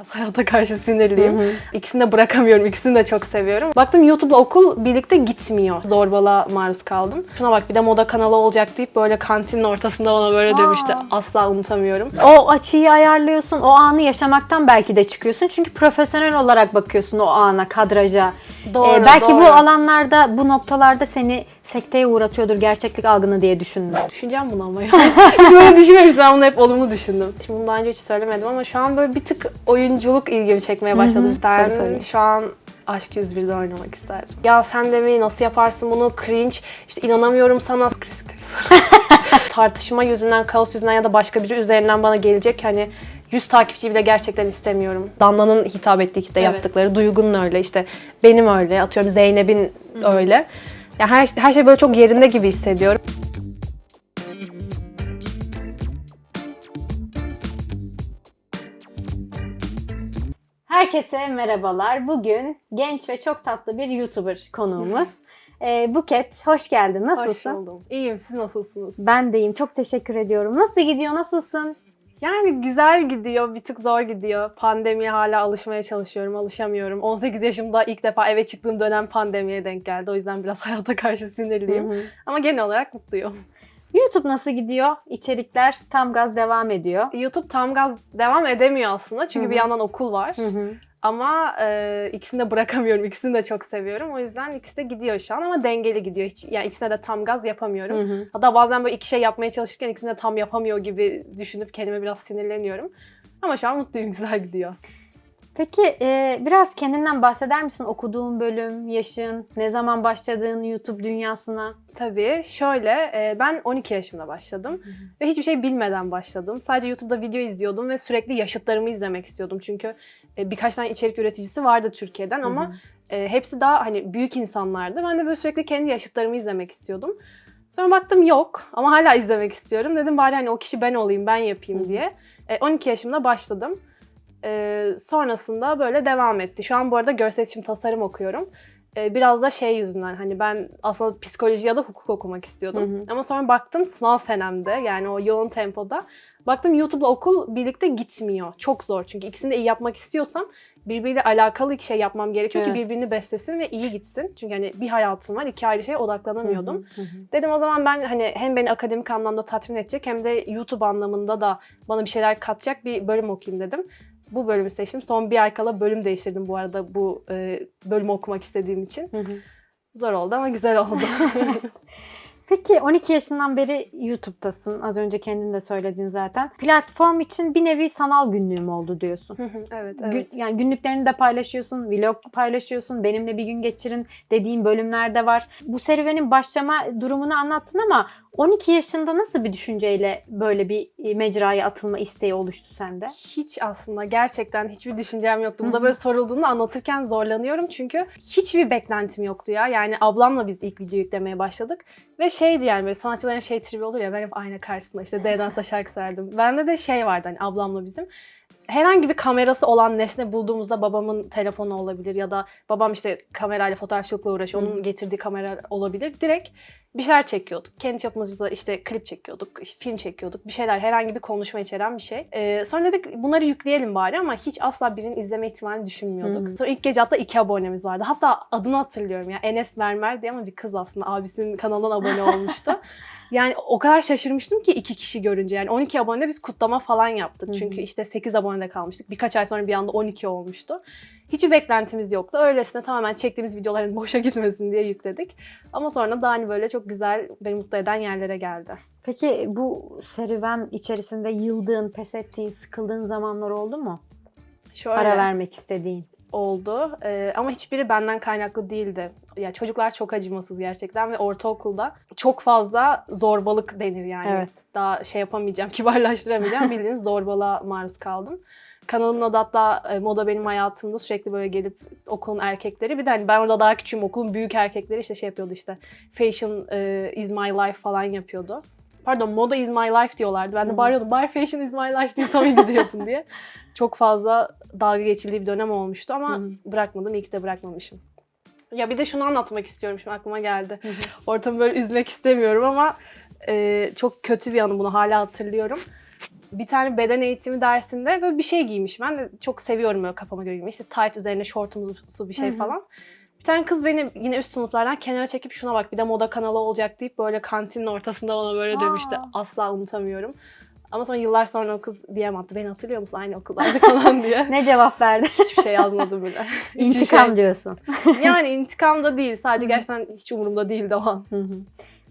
Biraz hayata karşı sinirliyim. İkisini de bırakamıyorum. İkisini de çok seviyorum. Baktım YouTube'la okul birlikte gitmiyor. Zorbalığa maruz kaldım. Şuna bak bir de moda kanalı olacak deyip böyle kantinin ortasında ona böyle demişti. Asla unutamıyorum. O açıyı ayarlıyorsun, o anı yaşamaktan belki de çıkıyorsun. Çünkü profesyonel olarak bakıyorsun o ana, kadraja. Doğru, Ee, belki doğru. bu alanlarda, bu noktalarda seni sekteye uğratıyordur gerçeklik algını diye düşündüm. Düşüneceğim bunu ama ya. hiç böyle düşünmemiştim. Ben bunu hep olumlu düşündüm. Şimdi bunu daha önce hiç söylemedim ama şu an böyle bir tık oyunculuk ilgimi çekmeye başladı. Hı hı. Ben Söyle, söyle. şu an Aşk 101'de oynamak isterdim. Ya sen de mi? Nasıl yaparsın bunu? Cringe. İşte inanamıyorum sana. Kriz kriz. Tartışma yüzünden, kaos yüzünden ya da başka biri üzerinden bana gelecek hani 100 takipçiyi bile gerçekten istemiyorum. Damla'nın hitap ettiği kitle Evet. yaptıkları, Duygu'nun öyle, işte benim öyle, atıyorum Zeynep'in öyle. Ya her, her şey böyle çok yerinde gibi hissediyorum. Herkese merhabalar. Bugün genç ve çok tatlı bir YouTuber konuğumuz. Ee, Buket, hoş geldin. Nasılsın? Hoş buldum. İyiyim. Siz nasılsınız? Ben deyim. Çok teşekkür ediyorum. Nasıl gidiyor? Nasılsın? Yani güzel gidiyor. Bir tık zor gidiyor. Pandemiye hala alışmaya çalışıyorum. Alışamıyorum. 18 yaşımda ilk defa eve çıktığım dönem pandemiye denk geldi. O yüzden biraz hayata karşı sinirliyim. Hı hı. Ama genel olarak mutluyum. YouTube nasıl gidiyor? İçerikler tam gaz devam ediyor. YouTube tam gaz devam edemiyor aslında. Çünkü Hı hı. bir yandan okul var. Hı hı. Ama e, ikisini de bırakamıyorum. İkisini de çok seviyorum. O yüzden ikisi de gidiyor şu an ama dengeli gidiyor. Hiç, yani ikisine de tam gaz yapamıyorum. Hı hı. Hatta bazen böyle iki şey yapmaya çalışırken ikisini de tam yapamıyor gibi düşünüp kendime biraz sinirleniyorum. Ama şu an mutluyum, güzel gidiyor. Peki e, biraz kendinden bahseder misin? Okuduğun bölüm, yaşın, ne zaman başladığın YouTube dünyasına? Tabii şöyle e, ben 12 yaşımda başladım ve hiçbir şey bilmeden başladım. Sadece YouTube'da video izliyordum ve sürekli yaşıtlarımı izlemek istiyordum. Çünkü e, birkaç tane içerik üreticisi vardı Türkiye'den ama e, hepsi daha hani büyük insanlardı. Ben de böyle sürekli kendi yaşıtlarımı izlemek istiyordum. Sonra baktım yok ama hala izlemek istiyorum. Dedim bari hani o kişi ben olayım, ben yapayım Hı hı. diye. E, 12 yaşımda başladım. E, sonrasında böyle devam etti. Şu an bu arada görsel iletişim tasarım okuyorum. E, biraz da şey yüzünden hani ben aslında psikoloji ya da hukuk okumak istiyordum. Hı hı. Ama sonra baktım sınav senemde yani o yoğun tempoda. Baktım YouTube'la okul birlikte gitmiyor. Çok zor çünkü ikisini de iyi yapmak istiyorsam birbiriyle alakalı iki şey yapmam gerekiyor Evet. ki birbirini beslesin ve iyi gitsin. Çünkü hani bir hayatım var, iki ayrı şeye odaklanamıyordum. Hı hı. Dedim o zaman ben hani hem beni akademik anlamda tatmin edecek hem de YouTube anlamında da bana bir şeyler katacak bir bölüm okuyayım dedim. Bu bölümü seçtim. Son bir ay kala bölüm değiştirdim bu arada bu e, bölümü okumak istediğim için. Hı hı. Zor oldu ama güzel oldu. Peki 12 yaşından beri YouTube'tasın. Az önce kendin de söyledin zaten. Platform için bir nevi sanal günlüğüm oldu diyorsun. evet, Gün- evet. yani günlüklerini de paylaşıyorsun, vlog paylaşıyorsun, benimle bir gün geçirin dediğin bölümler de var. Bu serüvenin başlama durumunu anlattın ama 12 yaşında nasıl bir düşünceyle böyle bir e, mecraya atılma isteği oluştu sende? Hiç aslında gerçekten hiçbir düşüncem yoktu. Bu da böyle sorulduğunda anlatırken zorlanıyorum çünkü hiçbir beklentim yoktu ya. Yani ablamla biz ilk video yüklemeye başladık ve şeydi yani böyle sanatçıların şey tribi olur ya ben hep ayna karşısında işte D'dansa şarkı serdim. Bende de şey vardı hani ablamla bizim. Herhangi bir kamerası olan nesne bulduğumuzda babamın telefonu olabilir ya da babam işte kamerayla fotoğrafçılıkla uğraşıyor. Onun getirdiği kamera olabilir. Direkt bir şeyler çekiyorduk. Kendi çapımızda işte klip çekiyorduk, işte film çekiyorduk. Bir şeyler, herhangi bir konuşma içeren bir şey. Ee, sonra dedik bunları yükleyelim bari ama hiç asla birinin izleme ihtimalini düşünmüyorduk. Hı. Sonra ilk gece hatta iki abonemiz vardı. Hatta adını hatırlıyorum ya. Enes Mermer diye ama bir kız aslında. Abisinin kanalından abone olmuştu. Yani o kadar şaşırmıştım ki iki kişi görünce. Yani 12 abone biz kutlama falan yaptık. Hı hı. Çünkü işte 8 abonede kalmıştık. Birkaç ay sonra bir anda 12 olmuştu. Hiçbir beklentimiz yoktu. Öylesine tamamen çektiğimiz videoların boşa gitmesin diye yükledik. Ama sonra da hani böyle çok güzel, beni mutlu eden yerlere geldi. Peki bu serüven içerisinde yıldığın, pes ettiğin, sıkıldığın zamanlar oldu mu? Şöyle Para vermek istediğin. Oldu. Ee, ama hiçbiri benden kaynaklı değildi. Ya çocuklar çok acımasız gerçekten ve ortaokulda çok fazla zorbalık denir yani. Evet. Daha şey yapamayacağım, kibarlaştıramayacağım. Bildiğiniz zorbalığa maruz kaldım. Kanalımın adı hatta e, Moda Benim Hayatımda sürekli böyle gelip okulun erkekleri. Bir de hani ben orada daha küçüğüm okulun büyük erkekleri işte şey yapıyordu işte. Fashion e, is my life falan yapıyordu. Pardon moda is my life diyorlardı. Ben de bağırıyordum bari fashion is my life diye tam İngilizce yapın diye. Çok fazla dalga geçildiği bir dönem olmuştu ama bırakmadım. İyi ki de bırakmamışım. Ya bir de şunu anlatmak istiyorum şimdi aklıma geldi. Ortamı böyle üzmek istemiyorum ama e, çok kötü bir anı bunu hala hatırlıyorum. bir tane beden eğitimi dersinde böyle bir şey giymiş. Ben de çok seviyorum böyle kafama göre giymeyi. İşte tight üzerine şortumsu bir şey Hı hı. falan. Bir tane kız beni yine üst sınıflardan kenara çekip şuna bak bir de moda kanalı olacak deyip böyle kantinin ortasında bana böyle Aa. demişti. Asla unutamıyorum. Ama sonra yıllar sonra o kız DM attı. Beni hatırlıyor musun? Aynı okuldaydık falan diye. Ne cevap verdi? Hiçbir şey yazmadım bile. İntikam şey. diyorsun. Yani intikam da değil. Sadece gerçekten hiç umurumda değildi o an.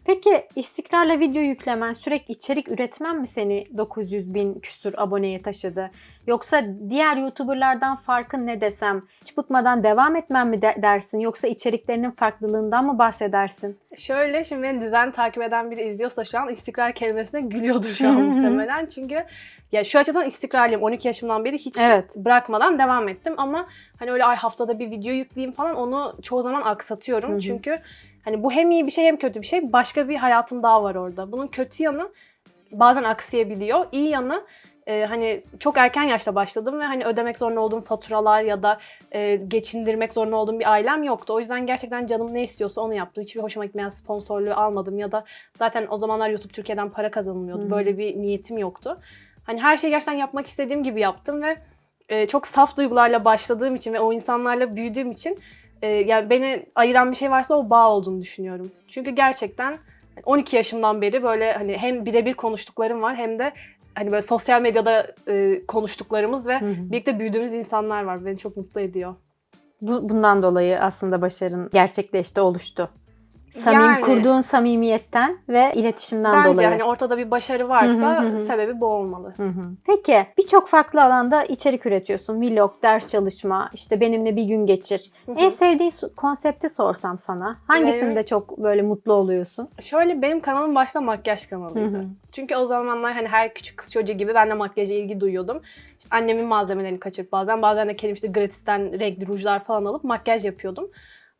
Peki istikrarla video yüklemen, sürekli içerik üretmen mi seni 900 bin küsur aboneye taşıdı? Yoksa diğer YouTuber'lardan farkın ne desem? Hiç bıkmadan devam etmen mi de- dersin? Yoksa içeriklerinin farklılığından mı bahsedersin? Şöyle şimdi beni düzen takip eden biri izliyorsa şu an istikrar kelimesine gülüyordur şu an muhtemelen. Çünkü ya şu açıdan istikrarlıyım. 12 yaşımdan beri hiç Evet. bırakmadan devam ettim ama hani öyle ay haftada bir video yükleyeyim falan onu çoğu zaman aksatıyorum. Çünkü hani bu hem iyi bir şey hem kötü bir şey. Başka bir hayatım daha var orada. Bunun kötü yanı bazen aksayabiliyor. İyi yanı e, hani çok erken yaşta başladım ve hani ödemek zorunda olduğum faturalar ya da e, geçindirmek zorunda olduğum bir ailem yoktu. O yüzden gerçekten canım ne istiyorsa onu yaptım. Hiçbir hoşuma gitmeyen sponsorluğu almadım ya da zaten o zamanlar YouTube Türkiye'den para kazanılmıyordu. Hı. Böyle bir niyetim yoktu. Hani her şeyi gerçekten yapmak istediğim gibi yaptım ve e, çok saf duygularla başladığım için ve o insanlarla büyüdüğüm için e, yani beni ayıran bir şey varsa o bağ olduğunu düşünüyorum. Çünkü gerçekten 12 yaşımdan beri böyle hani hem birebir konuştuklarım var hem de hani böyle sosyal medyada e, konuştuklarımız ve Hı hı. birlikte büyüdüğümüz insanlar var. Beni çok mutlu ediyor. Bu, bundan dolayı aslında başarın gerçekleşti, oluştu. Samim, Yani- Kurduğun samimiyetten ve iletişimden Bence dolayı. hani ortada bir başarı varsa Hı hı hı sebebi bu olmalı. Hı hı. Peki birçok farklı alanda içerik üretiyorsun. Vlog, ders çalışma, işte benimle bir gün geçir. Hı hı. En sevdiğin konsepti sorsam sana. Hangisinde Benim- çok böyle mutlu oluyorsun? Şöyle benim kanalım başta makyaj kanalıydı. Hı hı. Çünkü o zamanlar hani her küçük kız çocuğu gibi ben de makyaja ilgi duyuyordum. İşte annemin malzemelerini kaçırıp bazen bazen de kendim işte gratisten renkli rujlar falan alıp makyaj yapıyordum.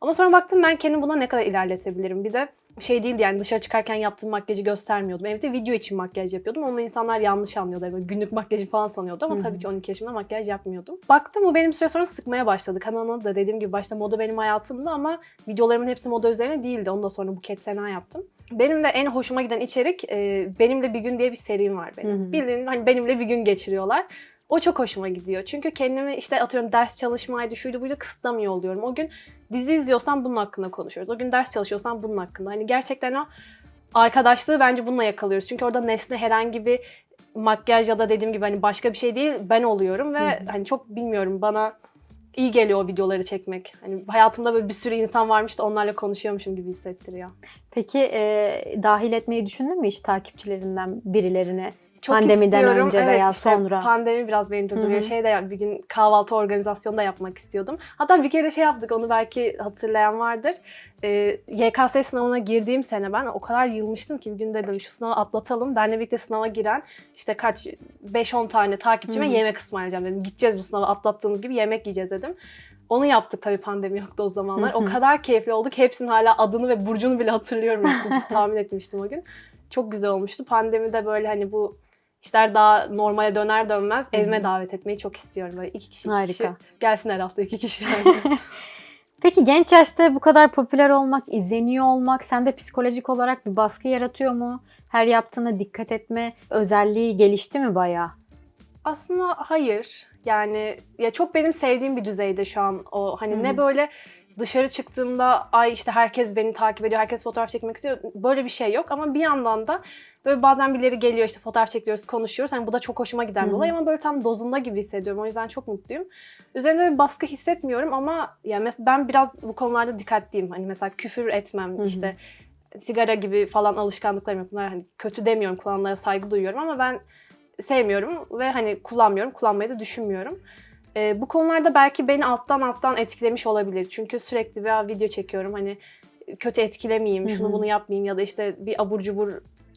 Ama sonra baktım ben kendimi buna ne kadar ilerletebilirim. Bir de şey değildi yani dışarı çıkarken yaptığım makyajı göstermiyordum. Evde video için makyaj yapıyordum ama insanlar yanlış anlıyordu. Böyle günlük makyajı falan sanıyordu ama Hı hı. tabii ki 12 yaşımda makyaj yapmıyordum. Baktım bu benim süre sonra sıkmaya başladı. Kanalına da dediğim gibi başta moda benim hayatımda ama videolarımın hepsi moda üzerine değildi. Onu da sonra Buket Sena yaptım. Benim de en hoşuma giden içerik e, Benimle Bir Gün diye bir serim var benim. Hı hı. Bildiğin hani benimle bir gün geçiriyorlar. O çok hoşuma gidiyor. Çünkü kendimi işte atıyorum ders çalışmaydı, şuydu buydu kısıtlamıyor oluyorum. O gün dizi izliyorsam bunun hakkında konuşuyoruz. O gün ders çalışıyorsam bunun hakkında. Hani gerçekten o arkadaşlığı bence bununla yakalıyoruz. Çünkü orada nesne herhangi bir makyaj ya da dediğim gibi hani başka bir şey değil ben oluyorum ve Hı hı. hani çok bilmiyorum bana iyi geliyor o videoları çekmek. Hani hayatımda böyle bir sürü insan varmış da onlarla konuşuyormuşum gibi hissettiriyor. Peki e, dahil etmeyi düşündün mü hiç takipçilerinden birilerine? Çok Pandemiden istiyorum. önce evet, veya işte sonra. Pandemi biraz beni durduruyor. Şey de bir gün kahvaltı organizasyonu da yapmak istiyordum. Hatta bir kere şey yaptık onu belki hatırlayan vardır. Ee, YKS sınavına girdiğim sene ben o kadar yılmıştım ki bir gün dedim şu sınavı atlatalım. Benle birlikte sınava giren işte kaç 5-10 tane takipçime Hı hı. yemek ısmarlayacağım dedim. Gideceğiz bu sınavı atlattığımız gibi yemek yiyeceğiz dedim. Onu yaptık tabii pandemi yoktu o zamanlar. Hı hı. O kadar keyifli olduk. Hepsinin hala adını ve burcunu bile hatırlıyorum. Hepsini tahmin etmiştim o gün. Çok güzel olmuştu. Pandemide böyle hani bu işler daha normale döner dönmez evime davet etmeyi çok istiyorum. Böyle iki kişi, iki Harika. kişi gelsin her hafta iki kişi. Yani. Peki genç yaşta bu kadar popüler olmak, izleniyor olmak sende psikolojik olarak bir baskı yaratıyor mu? Her yaptığına dikkat etme özelliği gelişti mi bayağı? Aslında hayır. Yani ya çok benim sevdiğim bir düzeyde şu an o. Hani hı. ne böyle dışarı çıktığımda ay işte herkes beni takip ediyor, herkes fotoğraf çekmek istiyor. Böyle bir şey yok ama bir yandan da böyle bazen birileri geliyor işte fotoğraf çekiyoruz, konuşuyoruz. Hani bu da çok hoşuma giden bir olay ama böyle tam dozunda gibi hissediyorum. O yüzden çok mutluyum. Üzerimde bir baskı hissetmiyorum ama yani mesela ben biraz bu konularda dikkatliyim. Hani mesela küfür etmem, Hı hı. işte sigara gibi falan alışkanlıklarım. Bunlar hani kötü demiyorum, kullananlara saygı duyuyorum ama ben sevmiyorum ve hani kullanmıyorum, kullanmayı da düşünmüyorum. Ee, bu konularda belki beni alttan alttan etkilemiş olabilir. Çünkü sürekli bir video çekiyorum hani kötü etkilemeyeyim, şunu bunu yapmayayım ya da işte bir abur cubur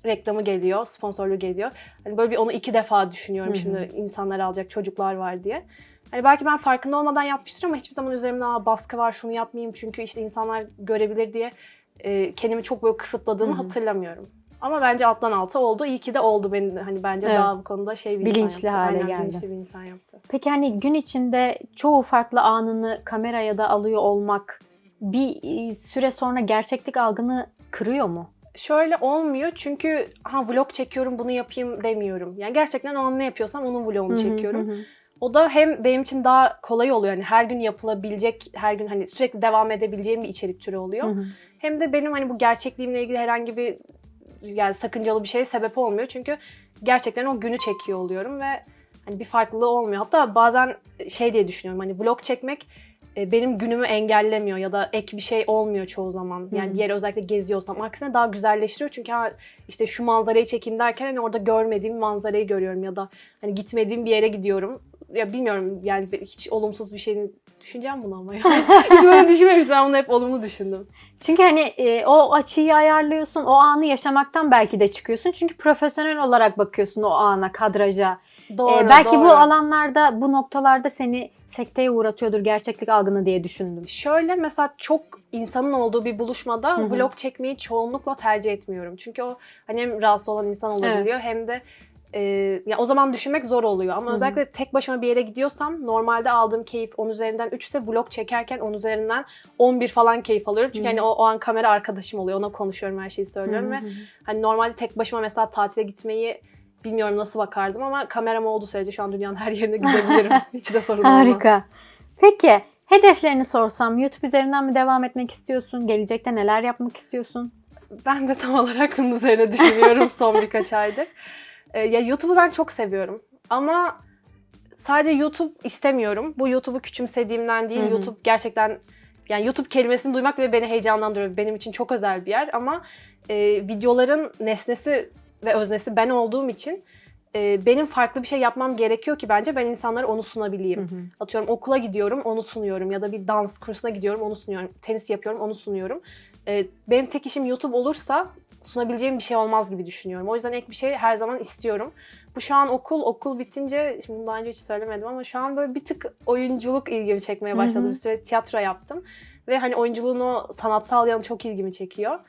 reklamı geliyor, sponsorluğu geliyor. Hani böyle bir onu iki defa düşünüyorum şimdi insanlar alacak çocuklar var diye. Hani belki ben farkında olmadan yapmıştır ama hiçbir zaman üzerimde Aa, baskı var şunu yapmayayım çünkü işte insanlar görebilir diye e, kendimi çok böyle kısıtladığımı hatırlamıyorum. Ama bence alttan alta oldu. İyi ki de oldu. Beni hani bence Evet. daha bu konuda şey bir Bilinçli insan yaptı. hale Aynen, geldi. bilinçli bir insan yaptı. Peki hani gün içinde çoğu farklı anını kameraya da alıyor olmak bir e, süre sonra gerçeklik algını kırıyor mu? Şöyle olmuyor çünkü ha vlog çekiyorum bunu yapayım demiyorum. Yani gerçekten o an ne yapıyorsam onun vlogunu çekiyorum. Hı hı. O da hem benim için daha kolay oluyor. Yani her gün yapılabilecek, her gün hani sürekli devam edebileceğim bir içerik türü oluyor. Hı hı. Hem de benim hani bu gerçekliğimle ilgili herhangi bir yani sakıncalı bir şeye sebep olmuyor. Çünkü gerçekten o günü çekiyor oluyorum ve hani bir farklılığı olmuyor. Hatta bazen şey diye düşünüyorum hani vlog çekmek e, benim günümü engellemiyor ya da ek bir şey olmuyor çoğu zaman. Yani bir yere özellikle geziyorsam aksine daha güzelleştiriyor. Çünkü ha, işte şu manzarayı çekeyim derken hani orada görmediğim manzarayı görüyorum ya da hani gitmediğim bir yere gidiyorum. Ya bilmiyorum yani hiç olumsuz bir şeyini düşüneceğim bunu ama ya. hiç böyle düşünmemiştim. Ben bunu hep olumlu düşündüm. Çünkü hani e, o açıyı ayarlıyorsun, o anı yaşamaktan belki de çıkıyorsun. Çünkü profesyonel olarak bakıyorsun o ana, kadraja. Doğru, E, belki doğru. bu alanlarda, bu noktalarda seni sekteye uğratıyordur gerçeklik algını diye düşündüm. Şöyle mesela çok insanın olduğu bir buluşmada Hı hı. vlog çekmeyi çoğunlukla tercih etmiyorum. Çünkü o hani hem rahatsız olan insan olabiliyor hem de e, ya o zaman düşünmek zor oluyor. Ama Hı hı. özellikle tek başıma bir yere gidiyorsam normalde aldığım keyif 10 üzerinden 3 ise vlog çekerken 10 üzerinden 11 falan keyif alıyorum. Çünkü Hı hı. hani o, o an kamera arkadaşım oluyor. Ona konuşuyorum, her şeyi söylüyorum Hı ve hani normalde tek başıma mesela tatile gitmeyi bilmiyorum nasıl bakardım ama kameram olduğu sürece şu an dünyanın her yerine gidebilirim. Hiç de sorun olmaz. Harika. Peki hedeflerini sorsam YouTube üzerinden mi devam etmek istiyorsun? Gelecekte neler yapmak istiyorsun? Ben de tam olarak bunun üzerine düşünüyorum son birkaç aydır. Ee, ya YouTube'u ben çok seviyorum ama sadece YouTube istemiyorum. Bu YouTube'u küçümsediğimden değil. Hı hı. YouTube gerçekten yani YouTube kelimesini duymak bile beni heyecanlandırıyor. Benim için çok özel bir yer ama e, videoların nesnesi ve öznesi ben olduğum için e, benim farklı bir şey yapmam gerekiyor ki bence ben insanlara onu sunabileyim. Hı hı. Atıyorum okula gidiyorum onu sunuyorum ya da bir dans kursuna gidiyorum onu sunuyorum. Tenis yapıyorum onu sunuyorum. Ee, benim tek işim YouTube olursa sunabileceğim bir şey olmaz gibi düşünüyorum. O yüzden ek bir şey her zaman istiyorum. Bu şu an okul, okul bitince, şimdi bunu daha önce hiç söylemedim ama şu an böyle bir tık oyunculuk ilgimi çekmeye başladı. Hı hı. Bir süre tiyatro yaptım. Ve hani oyunculuğun o sanatsal yanı çok ilgimi çekiyor.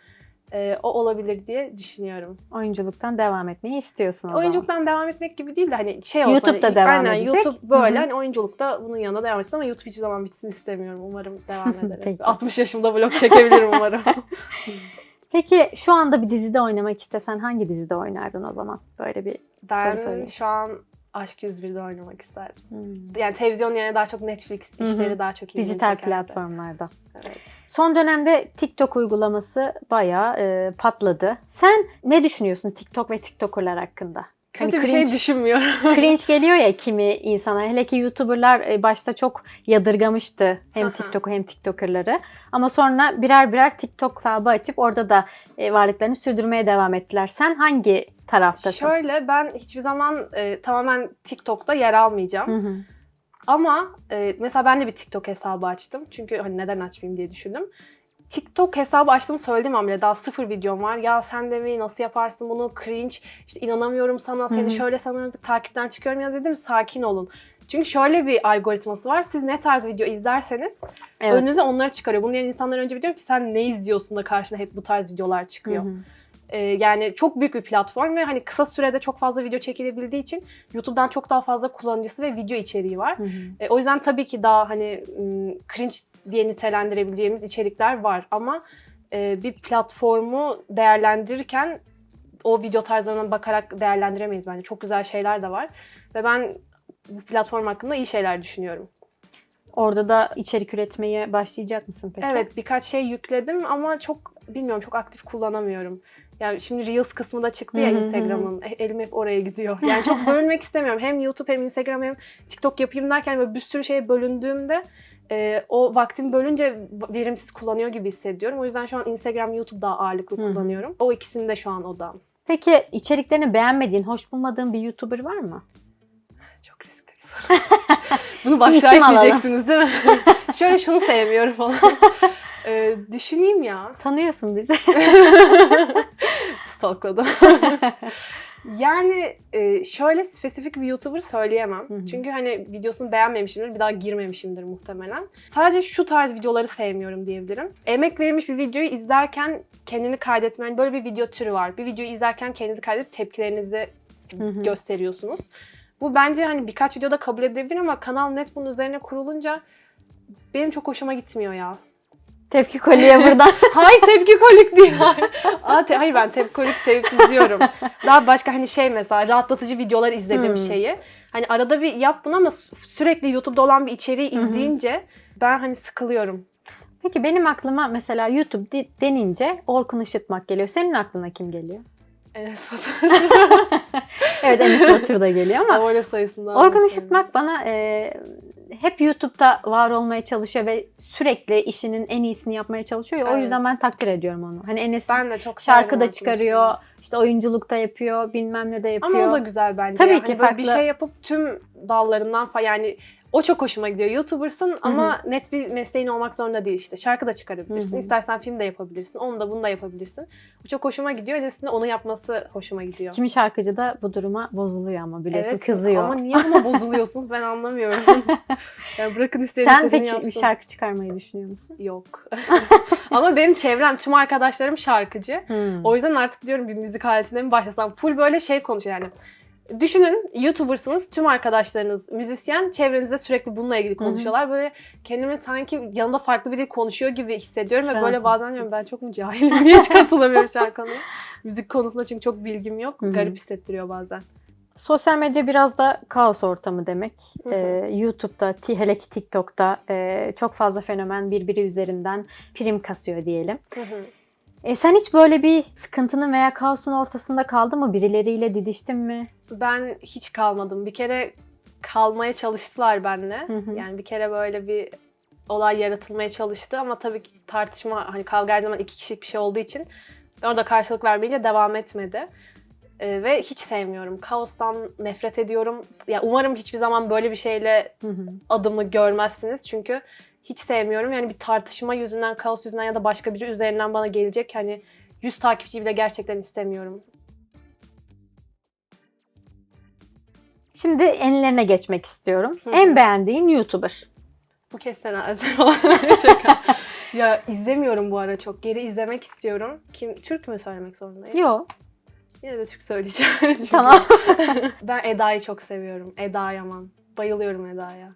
Ee, o olabilir diye düşünüyorum. Oyunculuktan devam etmeyi istiyorsun o zaman. Oyunculuktan devam etmek gibi değil de hani şey olsun. YouTube'da hani, devam aynen, edecek. YouTube böyle Hı hı. hani oyunculukta bunun yanına devam etsin ama YouTube hiçbir zaman bitsin istemiyorum. Umarım devam eder. Peki. 60 yaşımda vlog çekebilirim umarım. Peki şu anda bir dizide oynamak istesen hangi dizide oynardın o zaman? Böyle bir Ben Soru sorayım. şu an Aşk 101'de oynamak isterdim. hmm, Yani televizyon yerine daha çok Netflix işleri daha çok ilgimi dijital çekerdi. platformlarda. Evet. Son dönemde TikTok uygulaması bayağı e, patladı. Sen ne düşünüyorsun TikTok ve TikTokerlar hakkında? Kötü Hani bir şey cringe- düşünmüyorum. Cringe geliyor ya kimi insana. Hele ki YouTuber'lar e, başta çok yadırgamıştı hem. TikTok'u hem TikToker'ları. Ama sonra birer birer TikTok hesabı açıp orada da e, varlıklarını sürdürmeye devam ettiler. Sen hangi taraftasın? Şöyle ben hiçbir zaman e, tamamen TikTok'ta yer almayacağım. Hı hı. Ama e, mesela ben de bir TikTok hesabı açtım. Çünkü hani neden açmayayım diye düşündüm. TikTok hesabı açtığımı söylediğim an bile daha sıfır videom var. Ya sen de mi nasıl yaparsın bunu cringe işte inanamıyorum sana seni Hı hı. şöyle sanırım takipten çıkıyorum ya dedim sakin olun. Çünkü şöyle bir algoritması var. Siz ne tarz video izlerseniz Evet. önünüze onları çıkarıyor. Bunu diyen insanlar önce biliyor ki sen ne izliyorsun da karşına hep bu tarz videolar çıkıyor. Hı hı. Ee, yani çok büyük bir platform ve hani kısa sürede çok fazla video çekilebildiği için YouTube'dan çok daha fazla kullanıcısı ve video içeriği var. Hı hı. E, o yüzden tabii ki daha hani cringe diye nitelendirebileceğimiz içerikler var ama e, bir platformu değerlendirirken o video tarzlarına bakarak değerlendiremeyiz bence. Çok güzel şeyler de var ve ben bu platform hakkında iyi şeyler düşünüyorum. Orada da içerik üretmeye başlayacak mısın peki? Evet birkaç şey yükledim ama çok bilmiyorum çok aktif kullanamıyorum. Yani şimdi Reels kısmı da çıktı ya. Instagram'ın. E, Elim hep oraya gidiyor. Yani çok bölünmek istemiyorum. Hem YouTube hem Instagram hem TikTok yapayım derken böyle bir sürü şeye bölündüğümde e, o vaktimi bölünce verimsiz kullanıyor gibi hissediyorum. O yüzden şu an Instagram, YouTube daha ağırlıklı kullanıyorum. O ikisini de şu an odam. Peki içeriklerini beğenmediğin, hoş bulmadığın bir YouTuber var mı? Bunu başta İsim ekleyeceksiniz değil mi? Şöyle şunu sevmiyorum falan. E, düşüneyim ya. Tanıyorsun bizi. Stalkladım. yani e, şöyle spesifik bir YouTuber söyleyemem. Hı hı. Çünkü hani videosunu beğenmemişimdir, bir daha girmemişimdir muhtemelen. Sadece şu tarz videoları sevmiyorum diyebilirim. Emek verilmiş bir videoyu izlerken kendini kaydetmen, yani böyle bir video türü var. Bir videoyu izlerken kendinizi kaydedip tepkilerinizi Hı hı. gösteriyorsunuz. Bu bence hani birkaç videoda kabul edilebilir ama kanal net bunun üzerine kurulunca benim çok hoşuma gitmiyor ya. Tepki kolye buradan. Hayır tepki kolik değil. Aa, te- hayır ben tepki kolik sevip izliyorum. Daha başka hani şey mesela rahatlatıcı videolar izlediğim Hmm. şeyi. Hani arada bir yap bunu ama sü- sürekli YouTube'da olan bir içeriği izleyince ben hani sıkılıyorum. Peki benim aklıma mesela YouTube de- denince Orkun Işıtmak geliyor. Senin aklına kim geliyor? Enes Batur. Evet Enes Batur da geliyor ama Abone sayısından. Orkun. Işıtmak bana e, hep YouTube'da var olmaya çalışıyor ve sürekli işinin en iyisini yapmaya çalışıyor. ya, O Evet. yüzden ben takdir ediyorum onu. Hani Enes Ben de çok şarkı da çıkarıyor, Işıtmak'ı. işte oyunculuk da yapıyor, bilmem ne de yapıyor. Ama o da güzel bence. Tabii ya. ki Hani böyle bir farklı- şey yapıp tüm dallarından yani o çok hoşuma gidiyor. YouTuber'sın ama net bir mesleğin olmak zorunda değil işte. Şarkı da çıkarabilirsin. Hı hı. İstersen film de yapabilirsin. Onu da bunu da yapabilirsin. Bu çok hoşuma gidiyor. Enes'in de onu yapması hoşuma gidiyor. Kimi şarkıcı da bu duruma bozuluyor ama biliyorsun kızıyor. Ama niye buna bozuluyorsunuz ben anlamıyorum. yani bırakın isteyen Sen istediğini peki yapsın. bir şarkı çıkarmayı düşünüyor musun? Yok. ama benim çevrem, tüm arkadaşlarım şarkıcı. Hmm. O yüzden artık diyorum bir müzik aletine mi başlasam? Full böyle şey konuşuyor yani. Düşünün YouTuber'sınız, tüm arkadaşlarınız müzisyen, çevrenizde sürekli bununla ilgili konuşuyorlar. Böyle kendimi sanki yanında farklı biri konuşuyor gibi hissediyorum ve böyle bazen diyorum ben çok mu cahilim niye hiç katılamıyorum şarkıya. Müzik konusunda çünkü çok bilgim yok. Garip hissettiriyor bazen. Sosyal medya biraz da kaos ortamı demek. Hı hı. Ee, YouTube'da, hele ki TikTok'ta e, çok fazla fenomen birbiri üzerinden prim kasıyor diyelim. E, sen hiç böyle bir sıkıntının veya kaosun ortasında kaldın mı? Birileriyle didiştin mi? Ben hiç kalmadım. Bir kere kalmaya çalıştılar benimle. Hı hı. Yani bir kere böyle bir olay yaratılmaya çalıştı ama tabii ki tartışma hani kavga her zaman iki kişilik bir şey olduğu için orada karşılık vermeyince devam etmedi. Ee, ve hiç sevmiyorum. Kaostan nefret ediyorum. Ya umarım hiçbir zaman böyle bir şeyle Hı hı. adımı görmezsiniz. Çünkü hiç sevmiyorum. Yani bir tartışma yüzünden, kaos yüzünden ya da başka biri üzerinden bana gelecek hani 100 takipçiyi bile gerçekten istemiyorum. Şimdi enlerine geçmek istiyorum. Hı. En beğendiğin YouTuber. Bu kez sen Azem falan. Şaka. ya izlemiyorum bu ara çok. Geri izlemek istiyorum. Kim Türk mü söylemek zorundayım? Yok. Yine de Türk söyleyeceğim. Çünkü Tamam. ben Eda'yı çok seviyorum. Eda Yaman. Bayılıyorum Eda'ya.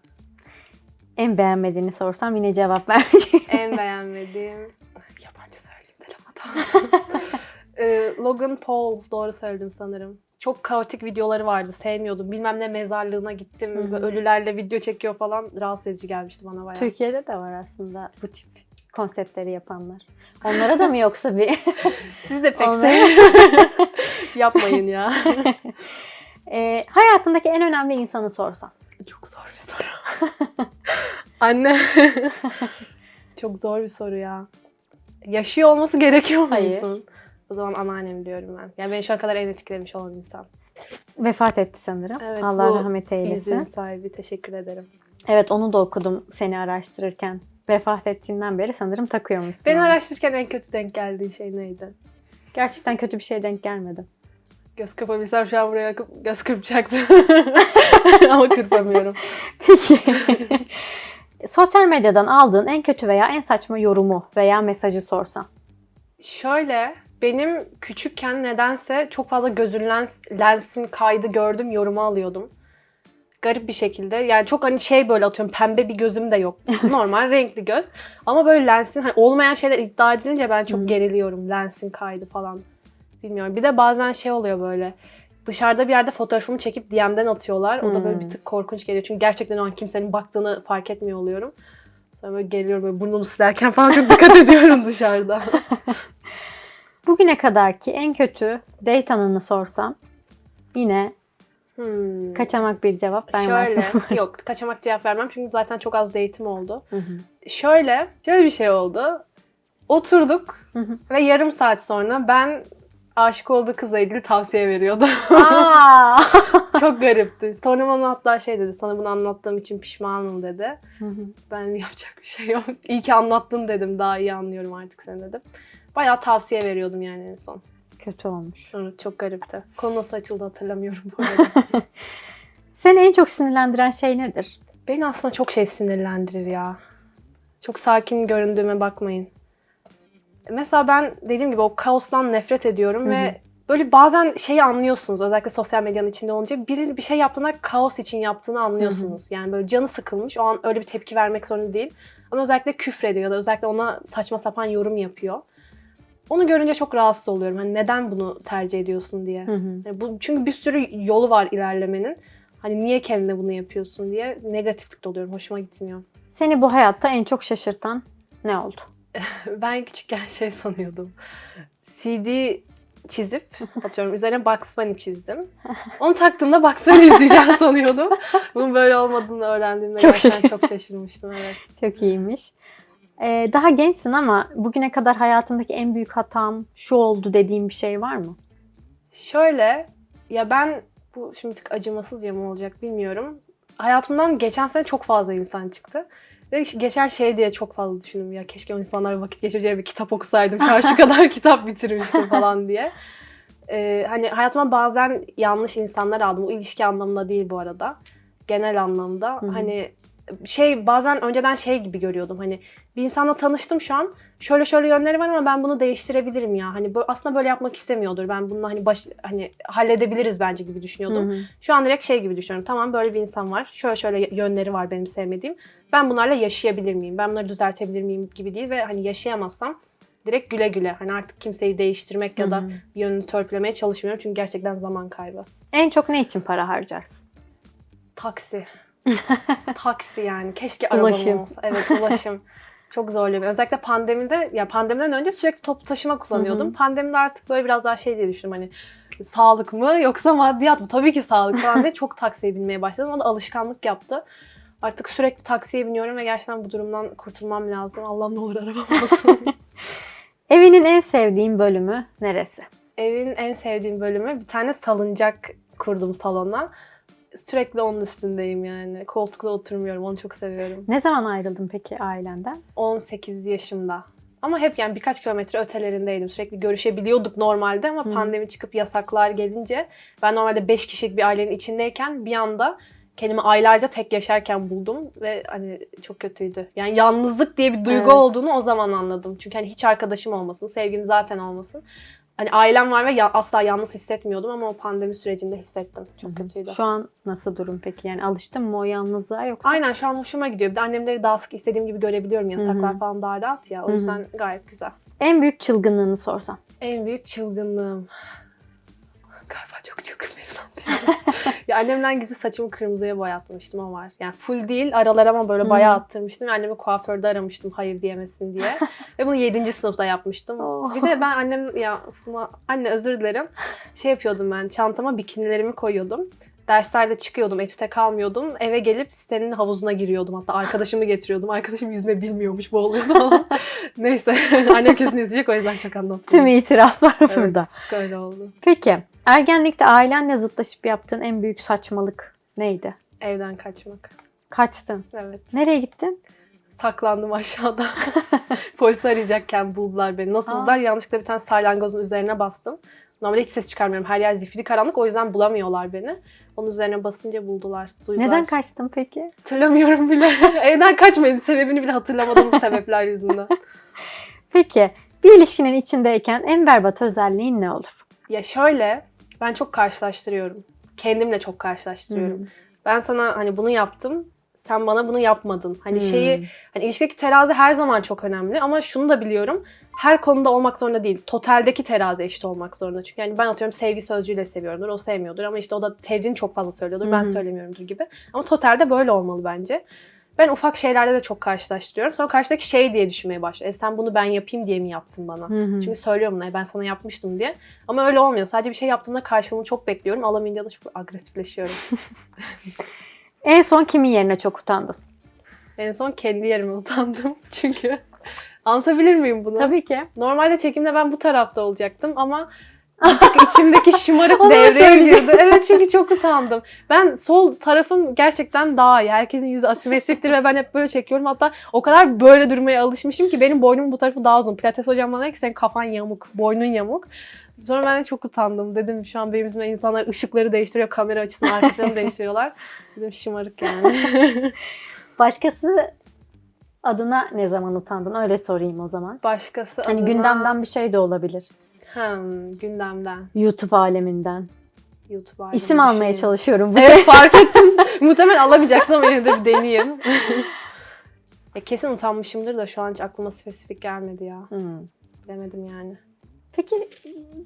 en beğenmediğini sorsam yine cevap vermeyeceğim. En beğenmediğim... Yabancı söyleyeyim de laf. Ee, Logan Paul doğru söyledim sanırım. Çok kaotik videoları vardı. Sevmiyordum. Bilmem ne mezarlığına gittim. Hı hı. ve Ölülerle video çekiyor falan. Rahatsız edici gelmişti bana bayağı. Türkiye'de de var aslında bu tip konseptleri yapanlar. Onlara da mı yoksa bir... Siz de pek sevmiyorum. Yapmayın ya. E, hayatındaki en önemli insanı sorsam. Çok zor bir soru. Anne. Çok zor bir soru ya. Yaşıyor olması gerekiyor mu Hayır. insanın? O zaman anneannem diyorum ben. Yani beni şu ana kadar en etkilemiş olan insan. Vefat etti sanırım. Evet, Allah rahmet eylesin. Sahibi. Teşekkür ederim. Evet onu da okudum seni araştırırken. Vefat ettiğinden beri sanırım takıyormuşsun. Beni araştırırken en kötü denk geldiği şey neydi? Gerçekten kötü bir şey denk gelmedim. Göz kırpabilsem şu an buraya kı- göz kırpacaktım. Ama kırpamıyorum. Peki. Sosyal medyadan aldığın en kötü veya en saçma yorumu veya mesajı sorsam. Şöyle benim küçükken nedense çok fazla gözün lens, lensin kaydı gördüm yorumu alıyordum. Garip bir şekilde. Yani çok hani şey böyle atıyorum pembe bir gözüm de yok. Normal renkli göz. Ama böyle lensin hani olmayan şeyler iddia edilince ben çok Hı. geriliyorum. Lensin kaydı falan. Bilmiyorum. Bir de bazen şey oluyor böyle. Dışarıda bir yerde fotoğrafımı çekip DM'den atıyorlar. O da böyle Hmm. bir tık korkunç geliyor. Çünkü gerçekten o an kimsenin baktığını fark etmiyor oluyorum. Sonra böyle geliyorum böyle burnumu silerken falan çok dikkat ediyorum dışarıda. Bugüne kadarki en kötü date anını sorsam yine Hmm. kaçamak bir cevap Şöyle, vermezsin. yok kaçamak cevap vermem çünkü zaten çok az date'im oldu. Hı hı. Şöyle, şöyle bir şey oldu. Oturduk Hı hı. ve yarım saat sonra ben aşık olduğu kızla ilgili tavsiye veriyordum. Aa! çok garipti. Sonra bana hatta şey dedi, sana bunu anlattığım için pişmanım dedi. Hı hı. Ben yapacak bir şey yok. İyi ki anlattın dedim, daha iyi anlıyorum artık seni dedim. Bayağı tavsiye veriyordum yani en son. Kötü olmuş. Sonra çok garipti. Konu nasıl açıldı hatırlamıyorum bu arada. Seni en çok sinirlendiren şey nedir? Beni aslında çok şey sinirlendirir ya. Çok sakin göründüğüme bakmayın. Mesela ben dediğim gibi o kaostan nefret ediyorum Hı hı. ve böyle bazen şeyi anlıyorsunuz özellikle sosyal medyanın içinde olunca biri bir şey yaptığında kaos için yaptığını anlıyorsunuz. Yani böyle canı sıkılmış o an öyle bir tepki vermek zorunda değil. Ama özellikle küfrediyor ya da özellikle ona saçma sapan yorum yapıyor. Onu görünce çok rahatsız oluyorum. Hani neden bunu tercih ediyorsun diye. Hı hı. Yani bu, çünkü bir sürü yolu var ilerlemenin. Hani niye kendine bunu yapıyorsun diye negatiflikte oluyorum. Hoşuma gitmiyor. Seni bu hayatta en çok şaşırtan ne oldu? Ben küçükken şey sanıyordum. CD çizip atıyorum üzerine Bugs Bunny çizdim. Onu taktığımda Bugs Bunny izleyeceğim sanıyordum. Bunun böyle olmadığını öğrendiğimde Çok gerçekten çok şaşırmıştım. Evet. Çok iyiymiş. Ee, daha gençsin ama bugüne kadar hayatındaki en büyük hatam şu oldu dediğin bir şey var mı? Şöyle ya ben bu şimdi tık acımasızca mı olacak bilmiyorum. Hayatımdan geçen sene çok fazla insan çıktı. Ve geçen şey diye çok fazla düşündüm ya keşke o insanlarla vakit geçireceği bir kitap okusaydım. Şu kadar kitap bitirmiştim falan diye. Ee, hani hayatıma bazen yanlış insanlar aldım. Bu ilişki anlamında değil bu arada. Genel anlamda. hı. Hani şey bazen önceden şey gibi görüyordum. Hani bir insanla tanıştım şu an. Şöyle şöyle yönleri var ama ben bunu değiştirebilirim ya. Hani aslında böyle yapmak istemiyordur. Ben bununla hani baş hani halledebiliriz bence gibi düşünüyordum. Hı hı. Şu an direkt şey gibi düşünüyorum. Tamam böyle bir insan var. Şöyle şöyle yönleri var benim sevmediğim. Ben bunlarla yaşayabilir miyim? Ben bunları düzeltebilir miyim gibi değil ve hani yaşayamazsam direkt güle güle. Hani artık kimseyi değiştirmek ya da Hı hı. bir yönünü törpülemeye çalışmıyorum. Çünkü gerçekten zaman kaybı. En çok ne için para harcarsın? Taksi. Taksi yani. Keşke arabam Ulaşım. olsa. Evet ulaşım. Çok zorluyor. Özellikle pandemide, ya pandemiden önce sürekli toplu taşıma kullanıyordum. Hı hı. Pandemide artık böyle biraz daha şey diye düşündüm hani sağlık mı yoksa maddiyat mı? Tabii ki sağlık falan diye çok taksiye binmeye başladım. O da alışkanlık yaptı. Artık sürekli taksiye biniyorum ve gerçekten bu durumdan kurtulmam lazım. Allah'ım ne olur arabam olsun. Evinin en sevdiğin bölümü neresi? Evin en sevdiğim bölümü bir tane salıncak kurdum salona. Sürekli onun üstündeyim yani. Koltukta oturmuyorum. Onu çok seviyorum. Ne zaman ayrıldın peki ailenden? 18 yaşımda. Ama hep yani birkaç kilometre ötelerindeydim. Sürekli görüşebiliyorduk normalde ama Hı. pandemi çıkıp yasaklar gelince ben normalde 5 kişilik bir ailenin içindeyken bir anda kendimi aylarca tek yaşarken buldum ve hani çok kötüydü. Yani yalnızlık diye bir duygu Evet. olduğunu o zaman anladım. Çünkü hani hiç arkadaşım olmasın, sevgim zaten olmasın. Hani ailem var ve ya- asla yalnız hissetmiyordum ama o pandemi sürecinde hissettim. Çok kötüydü. Şu an nasıl durum peki? Yani alıştın mı o yalnızlığa yoksa? Aynen şu an hoşuma gidiyor. Bir de annemleri daha sık istediğim gibi görebiliyorum. Yasaklar Hı hı. falan daha rahat ya. O yüzden gayet güzel. En büyük çılgınlığını sorsam. En büyük çılgınlığım. Galiba çok çılgın bir insan ya annemden gizli saçımı kırmızıya boyatmıştım o var. Yani full değil aralarıma böyle Hı. bayağı attırmıştım. Annemi kuaförde aramıştım hayır diyemesin diye. Ve bunu 7. sınıfta yapmıştım. Oh. Bir de ben annem ya anne özür dilerim. Şey yapıyordum ben çantama bikinilerimi koyuyordum. Derslerde çıkıyordum, etüte kalmıyordum. Eve gelip sitenin havuzuna giriyordum. Hatta arkadaşımı getiriyordum. Arkadaşım yüzme bilmiyormuş, boğuluyordu falan. Neyse, annem kesin izleyecek o yüzden çok anlattım. Tüm itiraflar Evet. burada. Öyle oldu. Peki ergenlikte ailenle zıtlaşıp yaptığın en büyük saçmalık neydi? Evden kaçmak. Kaçtın. Evet. Nereye gittin? Saklandım aşağıda. Polis arayacakken buldular beni. Nasıl Aa. buldular? Yanlışlıkla bir tane salyangozun üzerine bastım. Normalde hiç ses çıkarmıyorum. Her yer zifiri karanlık. O yüzden bulamıyorlar beni. Onun üzerine basınca buldular. Duydular. Neden kaçtın peki? Hatırlamıyorum bile. Evden kaçmayın. Sebebini bile hatırlamadığım sebepler yüzünden. Peki bir ilişkinin içindeyken en berbat özelliğin ne olur? Ya şöyle, ben çok karşılaştırıyorum. Kendimle çok karşılaştırıyorum. Hmm. Ben sana hani bunu yaptım, sen bana bunu yapmadın. Hani Hmm. şeyi, hani ilişkideki terazi her zaman çok önemli ama şunu da biliyorum. Her konuda olmak zorunda değil. Totaldeki terazi eşit olmak zorunda. Çünkü yani ben atıyorum sevgi sözcüğüyle seviyorumdur, o sevmiyordur ama işte o da sevdiğini çok fazla söylüyordur, ben Hı hı. söylemiyorumdur gibi. Ama totalde böyle olmalı bence. Ben ufak şeylerde de çok karşılaştırıyorum. Sonra karşıdaki şey diye düşünmeye başlıyor. E sen bunu ben yapayım diye mi yaptın bana? Hı hı. Çünkü söylüyorum ne ben sana yapmıştım diye. Ama öyle olmuyor. Sadece bir şey yaptığımda karşılığını çok bekliyorum. Alamayınca da çok agresifleşiyorum. En son kimin yerine çok utandın? en son kendi yerime utandım. Çünkü anlatabilir miyim bunu? Tabii ki. Normalde çekimde ben bu tarafta olacaktım ama artık içimdeki şımarık Onu devreye girdi. Evet çünkü çok utandım. Ben sol tarafım gerçekten daha iyi. Herkesin yüzü asimetriktir ve ben hep böyle çekiyorum. Hatta o kadar böyle durmaya alışmışım ki benim boynumun bu tarafı daha uzun. Pilates hocam bana dedi ki senin kafan yamuk, boynun yamuk. Sonra ben de çok utandım. Dedim şu an benim yüzümden insanlar ışıkları değiştiriyor, kamera açısını, arkasını değiştiriyorlar. Dedim şımarık yani. Başkası adına ne zaman utandın? Öyle sorayım o zaman. Başkası Hani adına- gündemden bir şey de olabilir. Hmm, gündemden. YouTube aleminden. YouTube İsim alemi almaya düşünüyorum. çalışıyorum. Bu Evet fark ettim. Muhtemelen alamayacaksın ama yine de bir deneyeyim. E, kesin utanmışımdır da şu an hiç aklıma spesifik gelmedi ya. Hmm. Bilemedim yani. Peki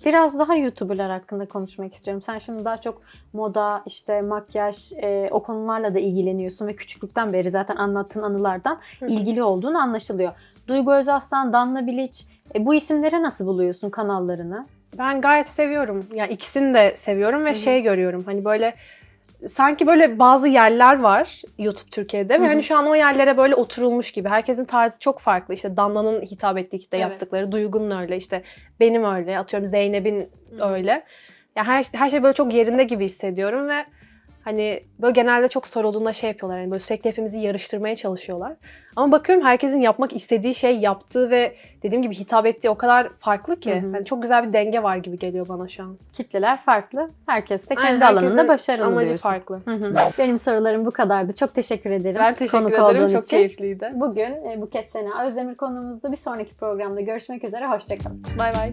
biraz daha YouTuber'lar hakkında konuşmak istiyorum. Sen şimdi daha çok moda, işte makyaj, e, o konularla da ilgileniyorsun ve küçüklükten beri zaten anlattığın anılardan ilgili olduğunu anlaşılıyor. Duygu Özaslan, Danla Bilic, e, bu isimlere nasıl buluyorsun kanallarını? Ben gayet seviyorum. Yani ikisini de seviyorum ve Hı hı. şey görüyorum. Hani böyle sanki böyle bazı yerler var YouTube Türkiye'de ve hani şu an o yerlere böyle oturulmuş gibi. Herkesin tarzı çok farklı. İşte Danla'nın hitap ettiği kitle Evet. yaptıkları, Duygu'nun öyle, işte benim öyle, atıyorum Zeynep'in Hı. öyle. Ya her her şey böyle çok yerinde gibi hissediyorum ve hani böyle genelde çok sorulduğunda şey yapıyorlar. Yani böyle sürekli hepimizi yarıştırmaya çalışıyorlar. Ama bakıyorum herkesin yapmak istediği şey yaptığı ve dediğim gibi hitap ettiği o kadar farklı ki. Hı hı. Yani çok güzel bir denge var gibi geliyor bana şu an. Kitleler farklı. Herkes de kendi Aynen, alanında başarılı Amacı diyorsun. farklı. Hı hı. Benim sorularım bu kadardı. Çok teşekkür ederim. Ben teşekkür konuk ederim. Çok için. keyifliydi. Bugün e, Buket Sena Özdemir konuğumuzdu. Bir sonraki programda görüşmek üzere. Hoşçakalın. Bay bay.